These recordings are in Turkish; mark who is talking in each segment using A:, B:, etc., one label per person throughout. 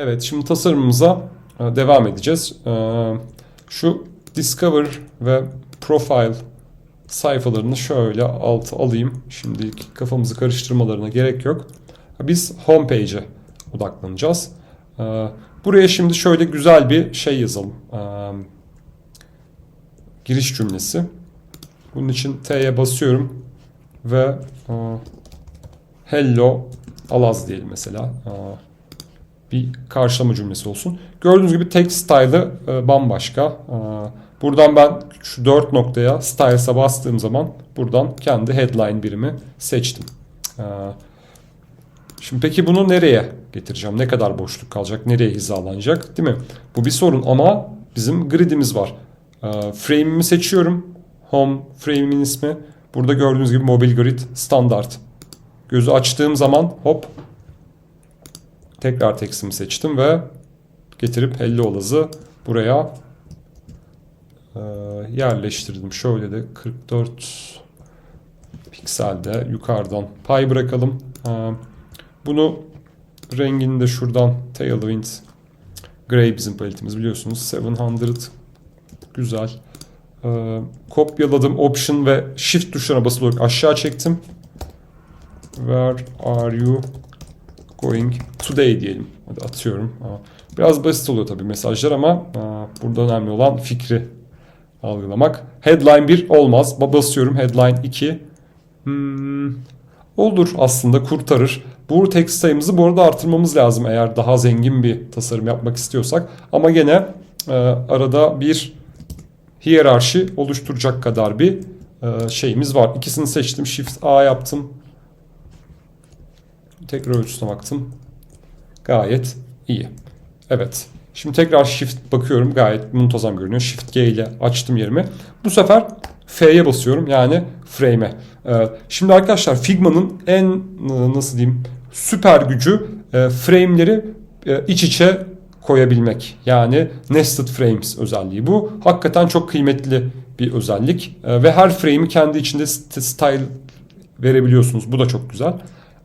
A: Evet şimdi tasarımımıza e, devam edeceğiz. E, Şu Discover ve Profile sayfalarını şöyle alt alayım. Şimdi kafamızı karıştırmalarına gerek yok. Biz homepage'e odaklanacağız. E, Buraya şimdi şöyle güzel bir şey yazalım. Giriş cümlesi. Bunun için T'ye basıyorum ve hello alaz diyelim mesela. Bir karşılama cümlesi olsun. Gördüğünüz gibi text style'ı e, bambaşka. E, buradan ben şu 4 noktaya styles'a bastığım zaman buradan kendi headline birimi seçtim. E, şimdi peki bunu nereye getireceğim? Ne kadar boşluk kalacak? Nereye hizalanacak? Değil mi? Bu bir sorun ama bizim gridimiz var. E, frame'imi seçiyorum. Home frame'imin ismi. Burada gördüğünüz gibi mobil grid standart. Gözü açtığım zaman hop Tekrar tekstimi seçtim ve getirip Hello Olaz'ı buraya e, yerleştirdim. Şöyle de 44 pikselde yukarıdan pay bırakalım. E, bunu rengini de şuradan Tailwind Gray bizim paletimiz biliyorsunuz. 700 güzel. E, kopyaladım. Option ve Shift tuşlarına basılı aşağı çektim. Where are you going today diyelim. Hadi atıyorum. Biraz basit oluyor tabii mesajlar ama burada önemli olan fikri algılamak. Headline 1 olmaz. Basıyorum headline 2. Hmm, olur aslında kurtarır. Bu text sayımızı bu arada artırmamız lazım eğer daha zengin bir tasarım yapmak istiyorsak. Ama gene e, arada bir hiyerarşi oluşturacak kadar bir e, şeyimiz var. İkisini seçtim. Shift A yaptım. Tekrar ölçüsüne baktım. Gayet iyi. Evet. Şimdi tekrar shift bakıyorum. Gayet muntazam görünüyor. Shift G ile açtım yerimi. Bu sefer F'ye basıyorum. Yani frame'e. Ee, şimdi arkadaşlar Figma'nın en e, nasıl diyeyim süper gücü e, frame'leri e, iç içe koyabilmek. Yani nested frames özelliği bu. Hakikaten çok kıymetli bir özellik. Ve her frame'i kendi içinde style verebiliyorsunuz. Bu da çok güzel.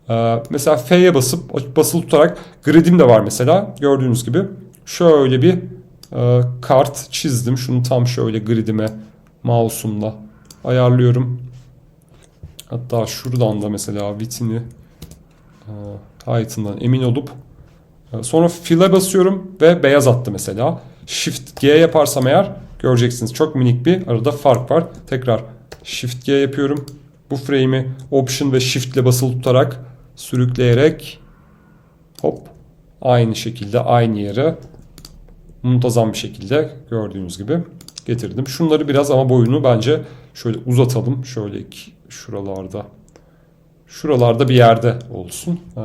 A: Ee, mesela F'ye basıp basılı tutarak gridim de var mesela gördüğünüz gibi. Şöyle bir e, kart çizdim. Şunu tam şöyle gridime mouse'umla ayarlıyorum. Hatta şuradan da mesela vitini e, height'ından emin olup e, sonra fill'e basıyorum ve beyaz attı mesela. Shift G yaparsam eğer göreceksiniz çok minik bir arada fark var. Tekrar Shift G yapıyorum. Bu frame'i Option ve Shift ile basılı tutarak sürükleyerek hop aynı şekilde aynı yere muntazam bir şekilde gördüğünüz gibi getirdim. Şunları biraz ama boyunu bence şöyle uzatalım. Şöyle şuralarda şuralarda bir yerde olsun. Ee,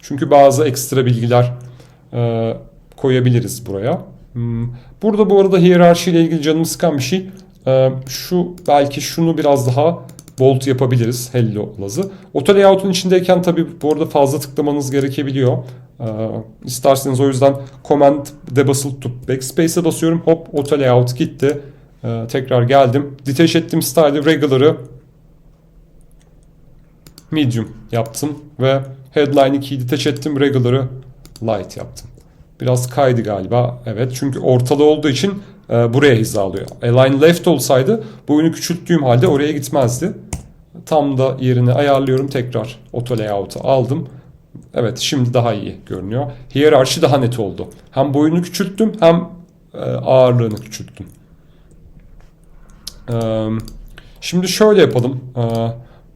A: çünkü bazı ekstra bilgiler e, koyabiliriz buraya. Hmm, burada bu arada hiyerarşi ile ilgili canımı sıkan bir şey. Ee, şu belki şunu biraz daha bolt yapabiliriz hello lazı. Auto layout'un içindeyken tabi bu arada fazla tıklamanız gerekebiliyor. Ee, isterseniz o yüzden command de basılı tutup backspace'e basıyorum. Hop auto layout gitti. Ee, tekrar geldim. Detach ettim style'ı regular'ı medium yaptım ve headline 2'yi detach ettim regular'ı light yaptım. Biraz kaydı galiba. Evet çünkü ortalı olduğu için e, buraya hizalıyor. Align left olsaydı boyunu küçülttüğüm halde oraya gitmezdi. Tam da yerini ayarlıyorum tekrar auto layout'u aldım. Evet şimdi daha iyi görünüyor. Hiyerarşi daha net oldu. Hem boyunu küçülttüm hem e, ağırlığını küçülttüm. E, şimdi şöyle yapalım. E,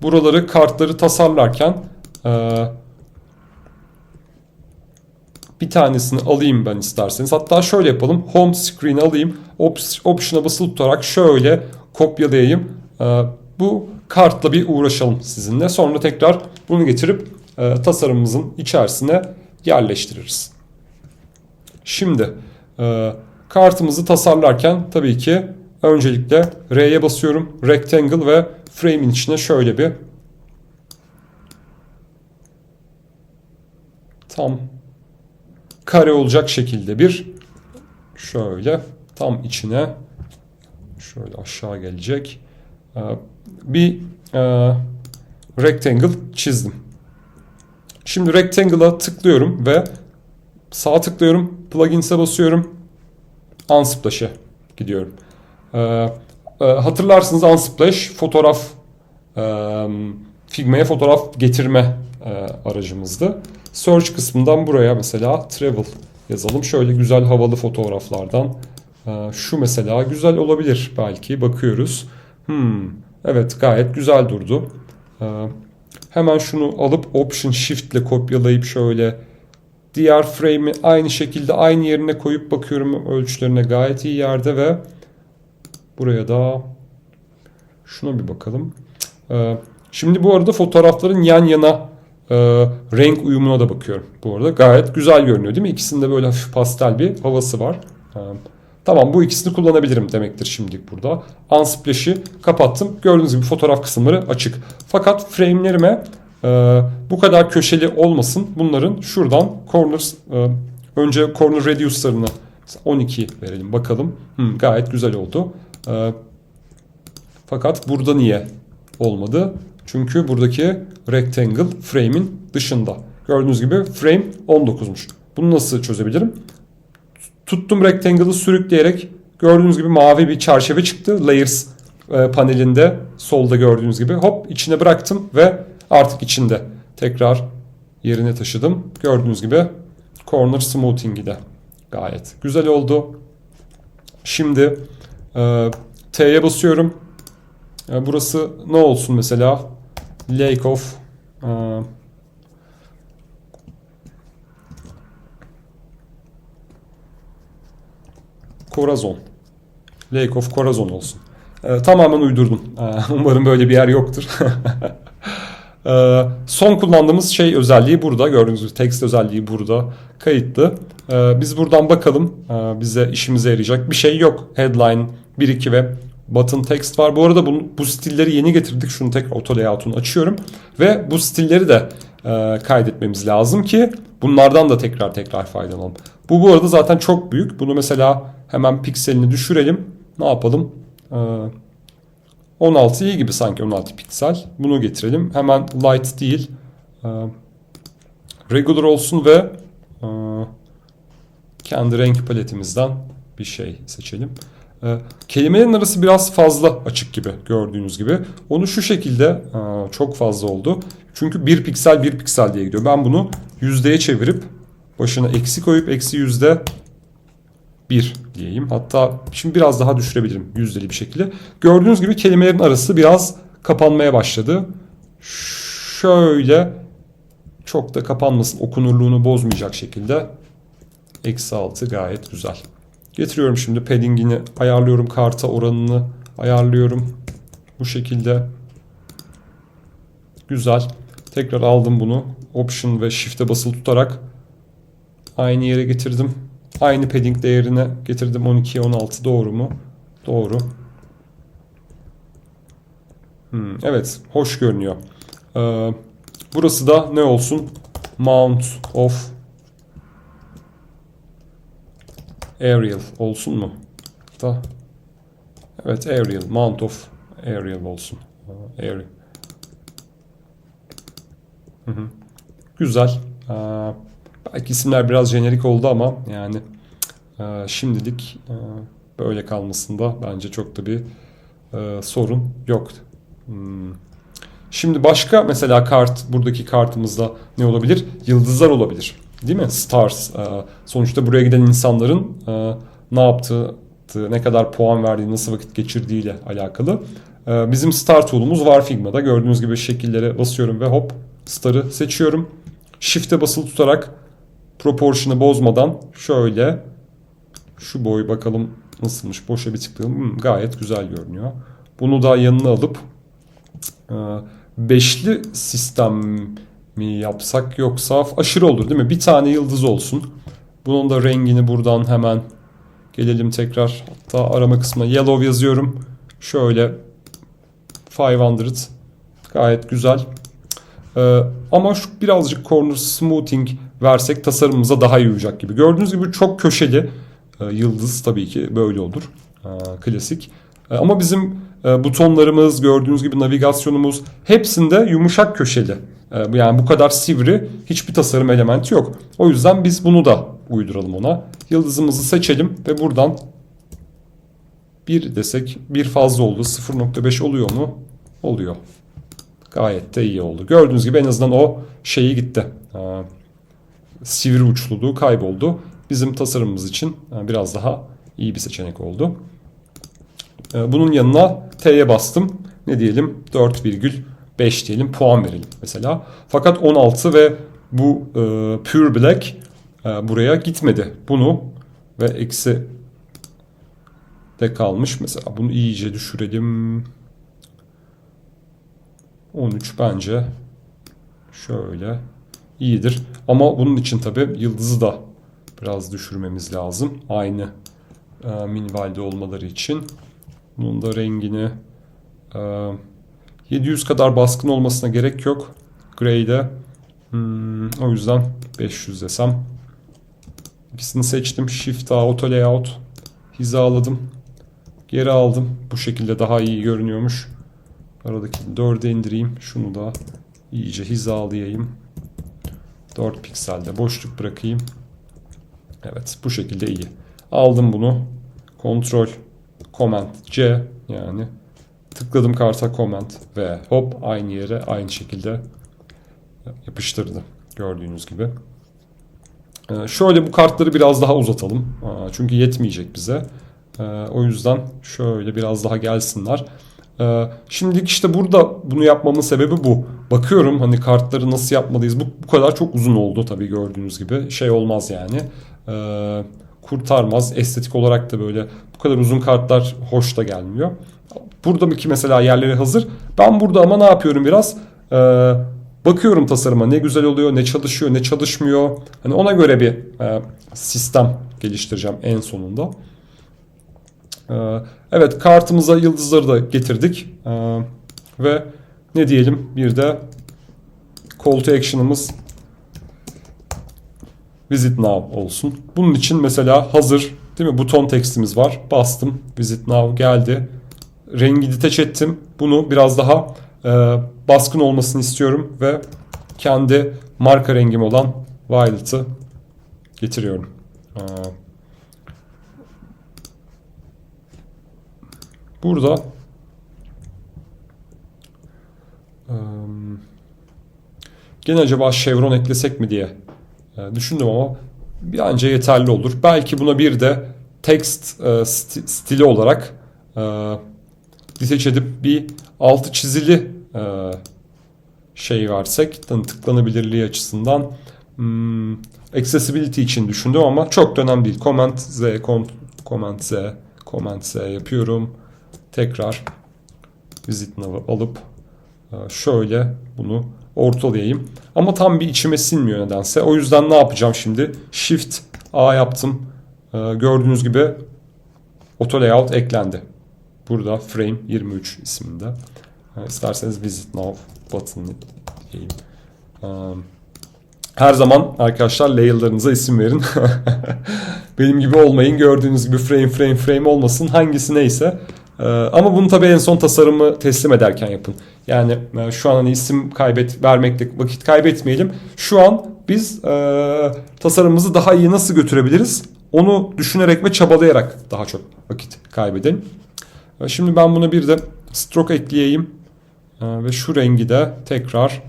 A: buraları kartları tasarlarken bir tanesini alayım ben isterseniz. Hatta şöyle yapalım. Home screen alayım. Option'a basılı tutarak şöyle kopyalayayım. Bu kartla bir uğraşalım sizinle. Sonra tekrar bunu getirip e, tasarımımızın içerisine yerleştiririz. Şimdi e, kartımızı tasarlarken tabii ki öncelikle R'ye basıyorum. Rectangle ve frame'in içine şöyle bir tam kare olacak şekilde bir şöyle tam içine şöyle aşağı gelecek e, bir e, rectangle çizdim. Şimdi rectangle'a tıklıyorum ve Sağ tıklıyorum. Plugins'e basıyorum. Unsplash'e gidiyorum. Ee, e, hatırlarsınız Unsplash fotoğraf e, Figma'ya fotoğraf getirme e, aracımızdı. Search kısmından buraya mesela travel yazalım. Şöyle güzel havalı fotoğraflardan. E, şu mesela güzel olabilir belki. Bakıyoruz. Hmm, evet gayet güzel durdu. E, hemen şunu alıp Option Shift ile kopyalayıp şöyle diğer frame'i aynı şekilde aynı yerine koyup bakıyorum ölçülerine gayet iyi yerde ve buraya da şuna bir bakalım. Ee, şimdi bu arada fotoğrafların yan yana e, renk uyumuna da bakıyorum. Bu arada gayet güzel görünüyor değil mi? İkisinde böyle hafif pastel bir havası var. Ee, tamam bu ikisini kullanabilirim demektir şimdilik burada. Unsplash'ı kapattım. Gördüğünüz gibi fotoğraf kısımları açık. Fakat frame'lerime e, bu kadar köşeli olmasın. Bunların şuradan corners e, önce corner radius'larını 12 verelim bakalım. Hmm, gayet güzel oldu. E, fakat burada niye olmadı? Çünkü buradaki rectangle frame'in dışında. Gördüğünüz gibi frame 19'muş. Bunu nasıl çözebilirim? Tuttum rectangle'ı sürükleyerek gördüğünüz gibi mavi bir çerçeve çıktı. Layers e, panelinde solda gördüğünüz gibi hop içine bıraktım ve artık içinde. Tekrar yerine taşıdım. Gördüğünüz gibi corner smoothing'i de gayet güzel oldu. Şimdi e, T'ye basıyorum. E, burası ne olsun mesela? Lake of e, Corazon. Lake of Corazon olsun. E, tamamen uydurdum. E, umarım böyle bir yer yoktur. e, son kullandığımız şey özelliği burada. Gördüğünüz gibi text özelliği burada kayıtlı. E, biz buradan bakalım. E, bize işimize yarayacak bir şey yok. Headline 1-2 ve button text var. Bu arada bunu, bu stilleri yeni getirdik. Şunu tekrar auto layout'unu açıyorum. Ve bu stilleri de e, kaydetmemiz lazım ki bunlardan da tekrar tekrar faydalanalım. Bu bu arada zaten çok büyük. Bunu mesela hemen pikselini düşürelim. Ne yapalım? E, 16 iyi gibi sanki 16 piksel. Bunu getirelim. Hemen light değil. E, regular olsun ve e, kendi renk paletimizden bir şey seçelim. E, kelimelerin arası biraz fazla açık gibi gördüğünüz gibi. Onu şu şekilde e, çok fazla oldu. Çünkü bir piksel bir piksel diye gidiyor. Ben bunu yüzdeye çevirip başına eksi koyup eksi yüzde bir diyeyim. Hatta şimdi biraz daha düşürebilirim yüzdeli bir şekilde. Gördüğünüz gibi kelimelerin arası biraz kapanmaya başladı. Şöyle çok da kapanmasın okunurluğunu bozmayacak şekilde eksi 6 gayet güzel. Getiriyorum şimdi paddingini ayarlıyorum karta oranını ayarlıyorum. Bu şekilde güzel. Tekrar aldım bunu. Option ve Shift'e basılı tutarak aynı yere getirdim. Aynı padding değerine getirdim 12'ye 16 doğru mu? Doğru. Hmm, evet hoş görünüyor. Ee, burası da ne olsun? Mount of Aerial olsun mu? Da. Evet Aerial. Mount of Aerial olsun. Aerial. Hı hı. Güzel. Ee, belki isimler biraz jenerik oldu ama yani e, şimdilik e, böyle kalmasında bence çok da bir e, sorun yok. Hmm. Şimdi başka mesela kart buradaki kartımızda ne olabilir? Yıldızlar olabilir. Değil mi? Stars. E, sonuçta buraya giden insanların e, ne yaptığı, ne kadar puan verdiği, nasıl vakit geçirdiğiyle alakalı. E, bizim star tool'umuz var Figma'da. Gördüğünüz gibi şekillere basıyorum ve hop star'ı seçiyorum. Shift'e basılı tutarak proportion'ı bozmadan şöyle şu boy bakalım nasılmış. Boşa bir tıklayalım. Hmm, gayet güzel görünüyor. Bunu da yanına alıp beşli sistem mi yapsak yoksa aşırı olur değil mi? Bir tane yıldız olsun. Bunun da rengini buradan hemen gelelim tekrar. Hatta arama kısmına yellow yazıyorum. Şöyle 500 gayet güzel. Ee, ama şu birazcık corner smoothing versek tasarımımıza daha iyi uyacak gibi. Gördüğünüz gibi çok köşeli ee, yıldız tabii ki böyle olur. Ee, klasik. Ee, ama bizim e, butonlarımız gördüğünüz gibi navigasyonumuz hepsinde yumuşak köşeli E, yani bu kadar sivri hiçbir tasarım elementi yok. O yüzden biz bunu da uyduralım ona. Yıldızımızı seçelim ve buradan 1 desek bir fazla oldu. 0.5 oluyor mu? Oluyor. Gayet de iyi oldu. Gördüğünüz gibi en azından o şeyi gitti. Ee, sivri uçluluğu kayboldu. Bizim tasarımımız için e, biraz daha iyi bir seçenek oldu. Ee, bunun yanına T'ye bastım. Ne diyelim? 4,5 diyelim. Puan verelim mesela. Fakat 16 ve bu e, Pure Black e, buraya gitmedi. Bunu ve eksi de kalmış. Mesela bunu iyice düşürelim. 13 bence şöyle iyidir. Ama bunun için tabi yıldızı da biraz düşürmemiz lazım. Aynı e, minimalde olmaları için. Bunun da rengini e, 700 kadar baskın olmasına gerek yok. Grey'de. Hmm, o yüzden 500 desem. İkisini seçtim. Shift A, Auto Layout. Hizaladım. Geri aldım. Bu şekilde daha iyi görünüyormuş. Aradaki 4'e indireyim. Şunu da iyice hizalayayım. 4 pikselde boşluk bırakayım. Evet bu şekilde iyi. Aldım bunu. Kontrol Command C yani tıkladım karta Command ve hop aynı yere aynı şekilde yapıştırdı. Gördüğünüz gibi. Ee, şöyle bu kartları biraz daha uzatalım. Çünkü yetmeyecek bize. Ee, o yüzden şöyle biraz daha gelsinler. Ee, şimdilik işte burada bunu yapmamın sebebi bu. Bakıyorum hani kartları nasıl yapmalıyız. Bu, bu kadar çok uzun oldu tabii gördüğünüz gibi. Şey olmaz yani. Ee, kurtarmaz. Estetik olarak da böyle bu kadar uzun kartlar hoş da gelmiyor. Burada ki mesela yerleri hazır. Ben burada ama ne yapıyorum biraz? Ee, bakıyorum tasarıma ne güzel oluyor, ne çalışıyor, ne çalışmıyor. Hani ona göre bir e, sistem geliştireceğim en sonunda. Ee, evet kartımıza yıldızları da getirdik. Ee, ve ne diyelim bir de call to action'ımız visit now olsun. Bunun için mesela hazır değil mi buton tekstimiz var. Bastım visit now geldi. Rengi detach ettim. Bunu biraz daha e, baskın olmasını istiyorum ve kendi marka rengim olan violet'ı getiriyorum. Ee, Burada gene acaba chevron eklesek mi diye düşündüm ama bir anca yeterli olur. Belki buna bir de text stili olarak detach edip bir altı çizili şey versek tıklanabilirliği açısından hmm, accessibility için düşündüm ama çok da önemli değil. Command Z, Command Z, Command Z yapıyorum tekrar visit alıp şöyle bunu ortalayayım. Ama tam bir içime sinmiyor nedense. O yüzden ne yapacağım şimdi? Shift A yaptım. E, gördüğünüz gibi auto layout eklendi. Burada frame 23 isminde. E, isterseniz visit now button diyeyim. Her zaman arkadaşlar layer'larınıza isim verin. Benim gibi olmayın. Gördüğünüz gibi frame frame frame olmasın. Hangisi neyse ee, ama bunu tabii en son tasarımı teslim ederken yapın. Yani e, şu an hani isim kaybet vermekte vakit kaybetmeyelim. Şu an biz e, tasarımımızı daha iyi nasıl götürebiliriz? Onu düşünerek ve çabalayarak daha çok vakit kaybedelim. E, şimdi ben buna bir de stroke ekleyeyim. E, ve şu rengi de tekrar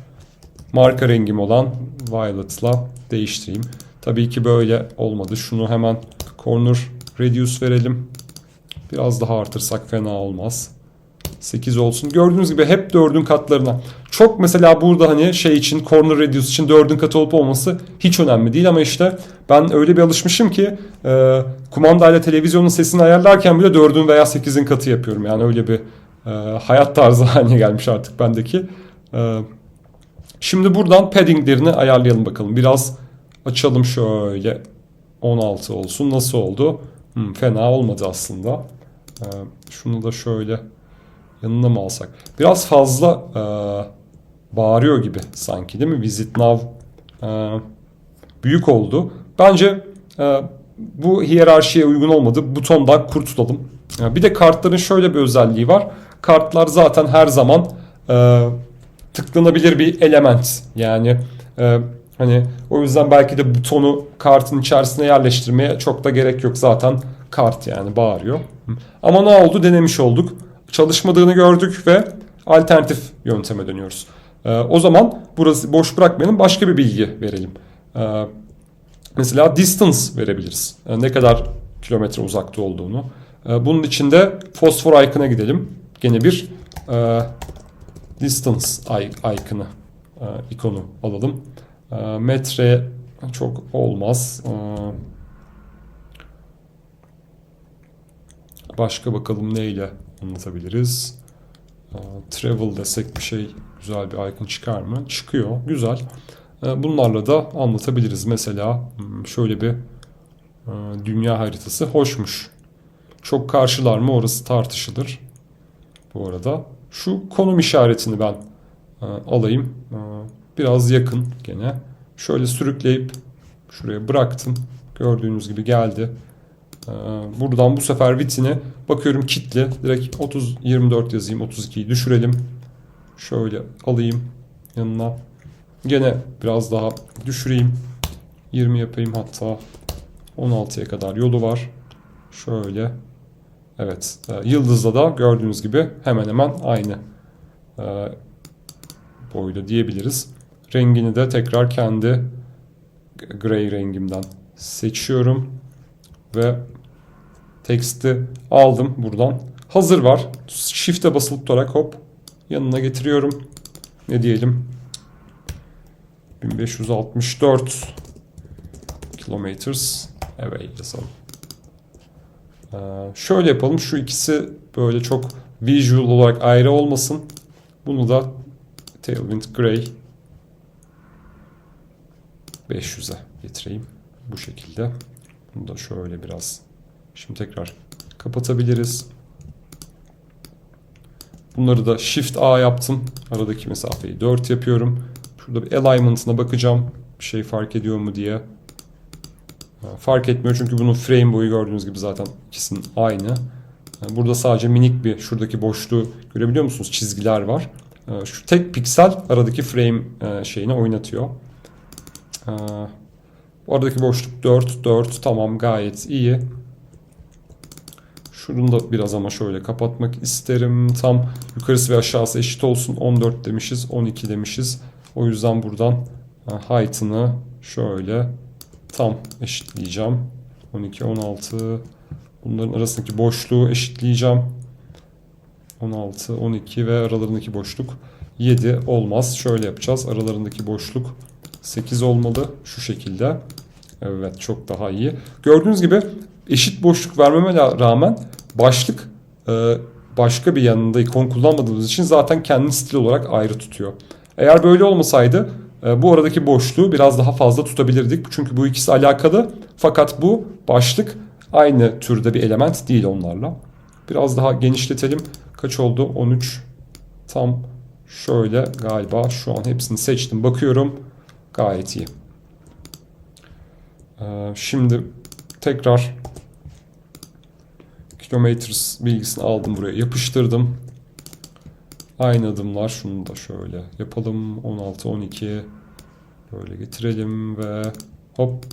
A: marka rengim olan violet'la değiştireyim. Tabii ki böyle olmadı. Şunu hemen corner reduce verelim. Biraz daha artırsak fena olmaz. 8 olsun. Gördüğünüz gibi hep 4'ün katlarına. Çok mesela burada hani şey için corner radius için 4'ün katı olup olması hiç önemli değil ama işte ben öyle bir alışmışım ki e, kumandayla televizyonun sesini ayarlarken bile 4'ün veya 8'in katı yapıyorum. Yani öyle bir e, hayat tarzı haline gelmiş artık bendeki. E, şimdi buradan paddinglerini ayarlayalım bakalım. Biraz açalım şöyle 16 olsun. Nasıl oldu? Hmm, fena olmadı aslında. Ee, şunu da şöyle yanına mı alsak? Biraz fazla e, bağırıyor gibi sanki değil mi? Visit Now e, büyük oldu. Bence e, bu hiyerarşiye uygun olmadı. Butondan kurtulalım. Bir de kartların şöyle bir özelliği var. Kartlar zaten her zaman e, tıklanabilir bir element. Yani e, hani o yüzden belki de butonu kartın içerisine yerleştirmeye çok da gerek yok. Zaten kart yani bağırıyor. Ama ne oldu denemiş olduk. Çalışmadığını gördük ve alternatif yönteme dönüyoruz. E, o zaman burası boş bırakmayalım başka bir bilgi verelim. E, mesela distance verebiliriz. E, ne kadar kilometre uzakta olduğunu. E, bunun için de fosfor icon'a gidelim. Gene bir e, distance icon'ı e, ikonu alalım. E, metre çok olmaz. E, başka bakalım neyle anlatabiliriz. Travel desek bir şey güzel bir icon çıkar mı? Çıkıyor. Güzel. E, bunlarla da anlatabiliriz. Mesela hmm, şöyle bir e, dünya haritası hoşmuş. Çok karşılar mı orası tartışılır. Bu arada şu konum işaretini ben e, alayım. E, biraz yakın gene. Şöyle sürükleyip şuraya bıraktım. Gördüğünüz gibi geldi. E, buradan bu sefer vitini bakıyorum kitli. Direkt 30 24 yazayım. 32'yi düşürelim. Şöyle alayım yanına. Gene biraz daha düşüreyim. 20 yapayım hatta. 16'ya kadar yolu var. Şöyle. Evet. E, Yıldız'da da gördüğünüz gibi hemen hemen aynı e, boyda diyebiliriz. Rengini de tekrar kendi gray rengimden seçiyorum. Ve teksti aldım buradan. Hazır var. Shift'e basılı tutarak hop yanına getiriyorum. Ne diyelim? 1564 kilometers away yazalım. Ee, şöyle yapalım. Şu ikisi böyle çok visual olarak ayrı olmasın. Bunu da Tailwind Gray 500'e getireyim. Bu şekilde. Bunu da şöyle biraz şimdi tekrar kapatabiliriz. Bunları da Shift A yaptım. Aradaki mesafeyi 4 yapıyorum. Şurada bir alignment'ına bakacağım. Bir şey fark ediyor mu diye. Fark etmiyor çünkü bunun frame boyu gördüğünüz gibi zaten ikisinin aynı. Burada sadece minik bir şuradaki boşluğu görebiliyor musunuz? Çizgiler var. Şu tek piksel aradaki frame şeyini oynatıyor. Oradaki boşluk 4, 4 tamam gayet iyi. Şunu da biraz ama şöyle kapatmak isterim. Tam yukarısı ve aşağısı eşit olsun. 14 demişiz, 12 demişiz. O yüzden buradan height'ını şöyle tam eşitleyeceğim. 12, 16 bunların arasındaki boşluğu eşitleyeceğim. 16, 12 ve aralarındaki boşluk 7 olmaz. Şöyle yapacağız. Aralarındaki boşluk 8 olmalı. Şu şekilde. Evet çok daha iyi. Gördüğünüz gibi eşit boşluk vermeme rağmen başlık e, başka bir yanında ikon kullanmadığımız için zaten kendini stil olarak ayrı tutuyor. Eğer böyle olmasaydı e, bu aradaki boşluğu biraz daha fazla tutabilirdik. Çünkü bu ikisi alakalı. Fakat bu başlık aynı türde bir element değil onlarla. Biraz daha genişletelim. Kaç oldu? 13. Tam şöyle galiba şu an hepsini seçtim. Bakıyorum. Gayet iyi. Ee, şimdi tekrar kilometers bilgisini aldım buraya yapıştırdım. Aynı adımlar şunu da şöyle yapalım 16 12 böyle getirelim ve hop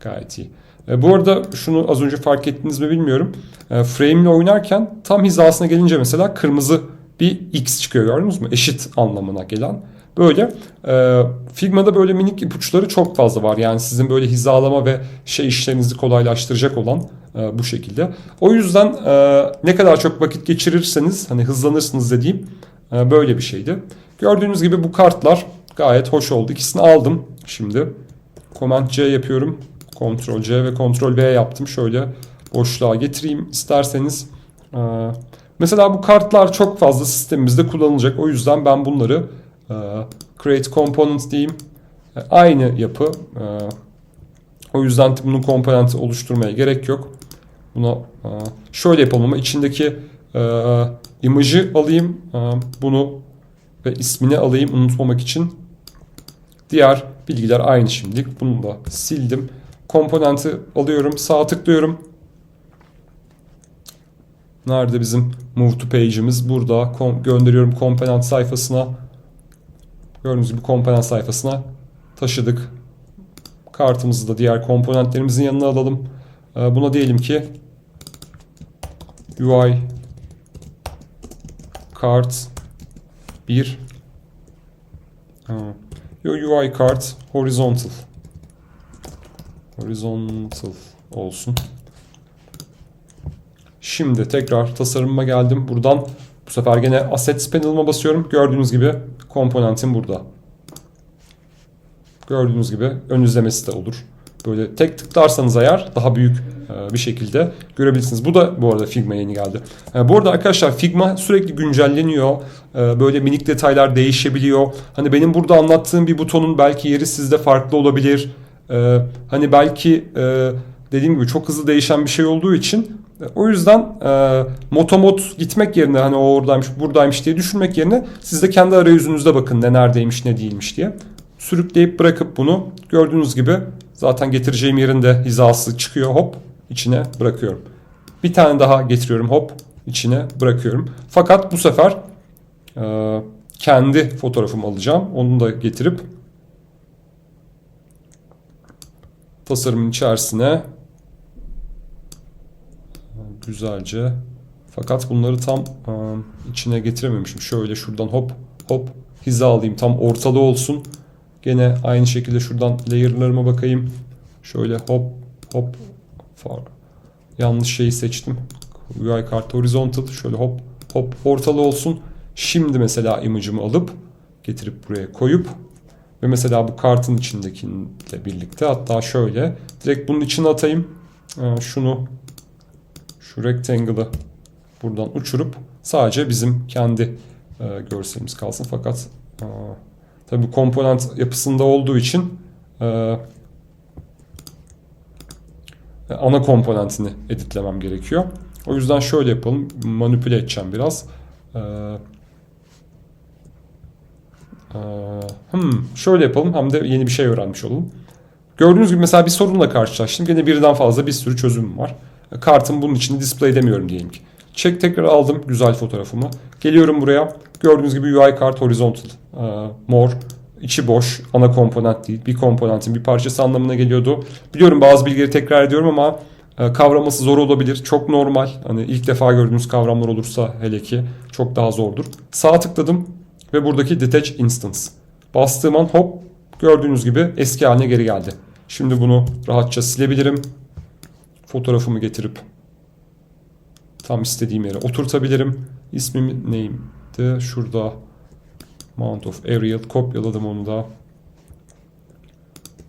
A: gayet iyi. E, bu arada şunu az önce fark ettiniz mi bilmiyorum. E, frame ile oynarken tam hizasına gelince mesela kırmızı bir X çıkıyor gördünüz mü? Eşit anlamına gelen. Böyle e, Figma'da böyle minik ipuçları çok fazla var. Yani sizin böyle hizalama ve şey işlerinizi kolaylaştıracak olan e, bu şekilde. O yüzden e, ne kadar çok vakit geçirirseniz hani hızlanırsınız dediğim e, böyle bir şeydi. Gördüğünüz gibi bu kartlar gayet hoş oldu. İkisini aldım şimdi. Command C yapıyorum. Ctrl C ve Ctrl V yaptım. Şöyle boşluğa getireyim isterseniz. E, mesela bu kartlar çok fazla sistemimizde kullanılacak. O yüzden ben bunları create component diyeyim. E, aynı yapı. E, o yüzden bunun komponenti oluşturmaya gerek yok. Buna e, şöyle yapalım ama içindeki e, imajı alayım. E, bunu ve ismini alayım unutmamak için. Diğer bilgiler aynı şimdilik. Bunu da sildim. Komponenti alıyorum. Sağ tıklıyorum. Nerede bizim move to page'imiz? Burada. Gönderiyorum komponent sayfasına. Gördüğünüz gibi komponent sayfasına taşıdık. Kartımızı da diğer komponentlerimizin yanına alalım. Ee, Buna diyelim ki UI kart 1 ha. Yo, UI kart horizontal horizontal olsun. Şimdi tekrar tasarımıma geldim. Buradan bu sefer gene Assets panel'ıma basıyorum. Gördüğünüz gibi komponentim burada. Gördüğünüz gibi ön izlemesi de olur. Böyle tek tıklarsanız eğer daha büyük e, bir şekilde görebilirsiniz. Bu da bu arada Figma yeni geldi. E, Bu arada arkadaşlar Figma sürekli güncelleniyor. E, Böyle minik detaylar değişebiliyor. Hani benim burada anlattığım bir butonun belki yeri sizde farklı olabilir. Hani belki dediğim gibi çok hızlı değişen bir şey olduğu için o yüzden e, motomot gitmek yerine hani o oradaymış buradaymış diye düşünmek yerine siz de kendi arayüzünüzde bakın ne neredeymiş ne değilmiş diye. Sürükleyip bırakıp bunu gördüğünüz gibi zaten getireceğim yerinde hizası çıkıyor hop içine bırakıyorum. Bir tane daha getiriyorum hop içine bırakıyorum. Fakat bu sefer e, kendi fotoğrafımı alacağım. Onu da getirip tasarımın içerisine güzelce fakat bunları tam e, içine getirememişim. Şöyle şuradan hop hop hiza alayım tam ortalı olsun. Gene aynı şekilde şuradan layer'larıma bakayım. Şöyle hop hop far. Yanlış şeyi seçtim. UI kart horizontal şöyle hop hop ortalı olsun. Şimdi mesela image'ımı alıp getirip buraya koyup ve mesela bu kartın içindekiyle birlikte hatta şöyle direkt bunun içine atayım. Ee, şunu şu rectangle'ı buradan uçurup sadece bizim kendi e, görselimiz kalsın. Fakat e, tabi komponent yapısında olduğu için e, ana komponentini editlemem gerekiyor. O yüzden şöyle yapalım. Manipüle edeceğim biraz. E, e, hmm, şöyle yapalım hem de yeni bir şey öğrenmiş olalım. Gördüğünüz gibi mesela bir sorunla karşılaştım. Gene birden fazla bir sürü çözümüm var. Kartım bunun içinde display edemiyorum diyelim ki. Çek tekrar aldım güzel fotoğrafımı. Geliyorum buraya. Gördüğünüz gibi UI kart horizontal. Ee, mor. içi boş. Ana komponent değil. Bir komponentin bir parçası anlamına geliyordu. Biliyorum bazı bilgileri tekrar ediyorum ama e, kavraması zor olabilir. Çok normal. Hani ilk defa gördüğünüz kavramlar olursa hele ki çok daha zordur. Sağ tıkladım ve buradaki detach instance. Bastığım an hop gördüğünüz gibi eski haline geri geldi. Şimdi bunu rahatça silebilirim. Fotoğrafımı getirip tam istediğim yere oturtabilirim. İsmim neydi? Şurada Mount of Arial kopyaladım onu da.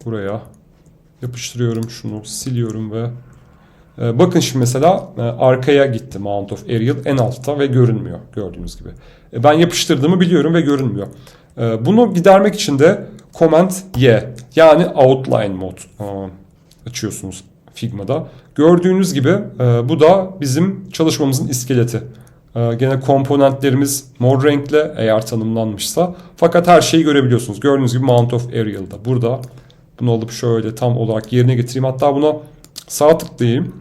A: Buraya yapıştırıyorum şunu siliyorum ve e, bakın şimdi mesela e, arkaya gitti Mount of Arial en altta ve görünmüyor gördüğünüz gibi. E, ben yapıştırdığımı biliyorum ve görünmüyor. Bunu gidermek için de Command Y yani Outline mod açıyorsunuz Figma'da. Gördüğünüz gibi e, bu da bizim çalışmamızın iskeleti. E, gene komponentlerimiz mor renkle eğer tanımlanmışsa. Fakat her şeyi görebiliyorsunuz. Gördüğünüz gibi Mount of Arial'da. Burada bunu alıp şöyle tam olarak yerine getireyim. Hatta buna sağ tıklayayım.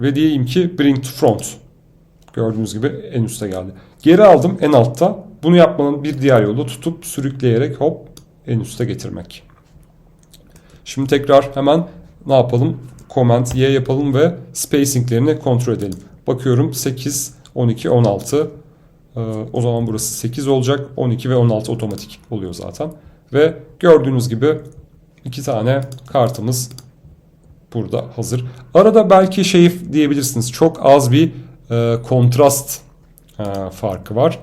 A: Ve diyeyim ki Bring to Front. Gördüğünüz gibi en üste geldi. Geri aldım en altta. Bunu yapmanın bir diğer yolu tutup sürükleyerek hop en üste getirmek. Şimdi tekrar hemen ne yapalım? Command Y yapalım ve spacinglerini kontrol edelim. Bakıyorum 8, 12, 16. Ee, o zaman burası 8 olacak. 12 ve 16 otomatik oluyor zaten. Ve gördüğünüz gibi iki tane kartımız burada hazır. Arada belki şey diyebilirsiniz. Çok az bir e, kontrast e, farkı var.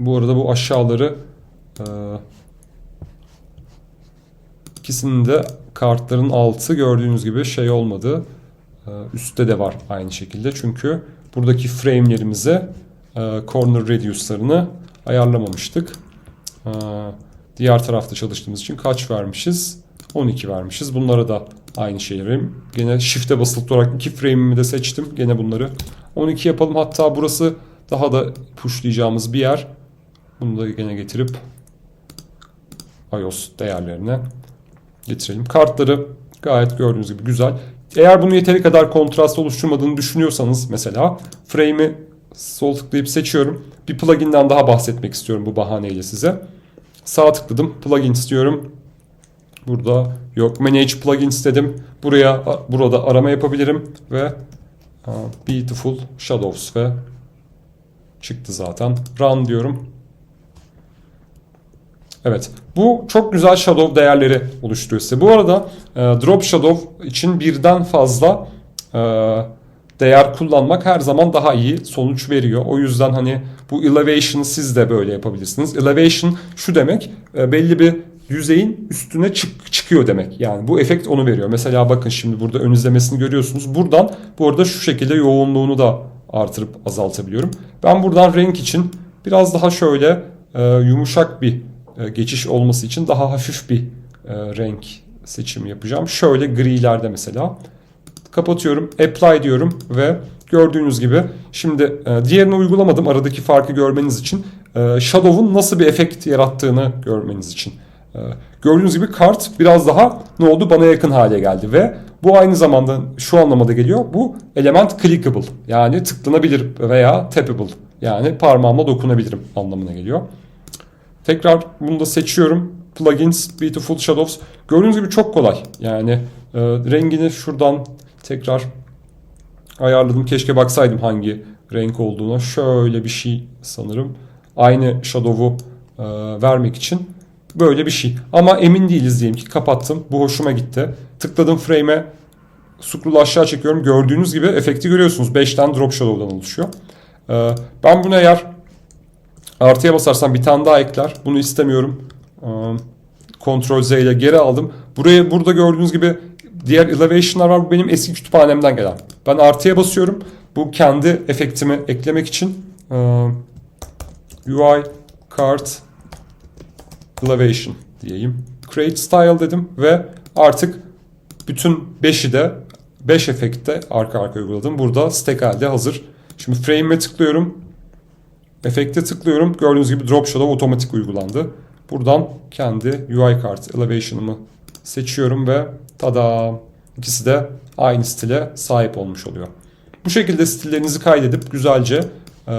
A: Bu arada bu aşağıları e, ikisinin de kartların altı gördüğünüz gibi şey olmadı. E, üstte de var aynı şekilde. Çünkü buradaki frame'lerimize e, corner radius'larını ayarlamamıştık. E, diğer tarafta çalıştığımız için kaç vermişiz? 12 vermişiz. Bunlara da aynı şeyleri. Gene shift'e basılı olarak iki frame'imi de seçtim. Gene bunları 12 yapalım. Hatta burası daha da pushlayacağımız bir yer. Bunu da gene getirip iOS değerlerine getirelim. Kartları gayet gördüğünüz gibi güzel. Eğer bunu yeteri kadar kontrast oluşturmadığını düşünüyorsanız mesela frame'i sol tıklayıp seçiyorum. Bir plugin'den daha bahsetmek istiyorum bu bahaneyle size. Sağ tıkladım. Plugin istiyorum. Burada yok. Manage plugins dedim. Buraya burada arama yapabilirim ve Beautiful Shadows ve çıktı zaten. Run diyorum. Evet. Bu çok güzel shadow değerleri oluşturuyor size. Bu arada e, drop shadow için birden fazla e, değer kullanmak her zaman daha iyi sonuç veriyor. O yüzden hani bu elevation'ı siz de böyle yapabilirsiniz. Elevation şu demek e, belli bir yüzeyin üstüne çık çıkıyor demek. Yani bu efekt onu veriyor. Mesela bakın şimdi burada ön izlemesini görüyorsunuz. Buradan bu arada şu şekilde yoğunluğunu da artırıp azaltabiliyorum. Ben buradan renk için biraz daha şöyle e, yumuşak bir geçiş olması için daha hafif bir e, renk seçimi yapacağım. Şöyle grilerde mesela. Kapatıyorum. Apply diyorum ve gördüğünüz gibi şimdi e, diğerini uygulamadım aradaki farkı görmeniz için. E, Shadow'un nasıl bir efekt yarattığını görmeniz için. E, gördüğünüz gibi kart biraz daha ne oldu bana yakın hale geldi ve bu aynı zamanda şu anlamada geliyor. Bu element clickable yani tıklanabilir veya tappable yani parmağımla dokunabilirim anlamına geliyor. Tekrar bunu da seçiyorum. Plugins, Beautiful Shadows. Gördüğünüz gibi çok kolay. Yani e, rengini şuradan tekrar ayarladım. Keşke baksaydım hangi renk olduğuna. Şöyle bir şey sanırım. Aynı shadow'u e, vermek için böyle bir şey. Ama emin değiliz diyelim ki kapattım. Bu hoşuma gitti. Tıkladım frame'e. Scroll aşağı çekiyorum. Gördüğünüz gibi efekti görüyorsunuz. 5'ten drop shadow'dan oluşuyor. E, ben bunu eğer Artıya basarsam bir tane daha ekler. Bunu istemiyorum. Ctrl Z ile geri aldım. Buraya burada gördüğünüz gibi diğer elevation'lar var. Bu benim eski kütüphanemden gelen. Ben artıya basıyorum. Bu kendi efektimi eklemek için UI Card Elevation diyeyim. Create Style dedim ve artık bütün 5'i de 5 efekte arka arka uyguladım. Burada stack halde hazır. Şimdi frame'e tıklıyorum. Efekte tıklıyorum. Gördüğünüz gibi Drop Shadow otomatik uygulandı. Buradan kendi UI kart elevation'ımı seçiyorum ve tada ikisi de aynı stile sahip olmuş oluyor. Bu şekilde stillerinizi kaydedip güzelce e,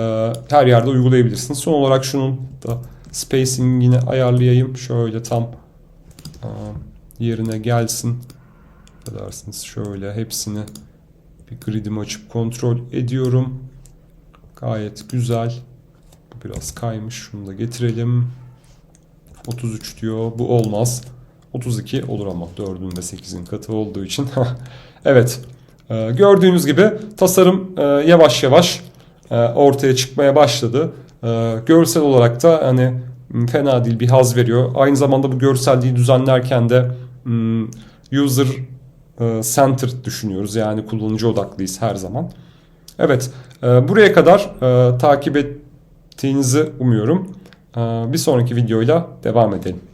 A: her yerde uygulayabilirsiniz. Son olarak şunun da spacing'ini ayarlayayım. Şöyle tam e, yerine gelsin. Dersiniz şöyle hepsini bir gridimi açıp kontrol ediyorum. Gayet güzel. Biraz kaymış. Şunu da getirelim. 33 diyor. Bu olmaz. 32 olur ama 4'ün de 8'in katı olduğu için. evet. Ee, gördüğünüz gibi tasarım e, yavaş yavaş e, ortaya çıkmaya başladı. E, görsel olarak da hani fena değil bir haz veriyor. Aynı zamanda bu görselliği düzenlerken de user centered düşünüyoruz. Yani kullanıcı odaklıyız her zaman. Evet. Buraya kadar takip et ettiğinizi umuyorum. Bir sonraki videoyla devam edelim.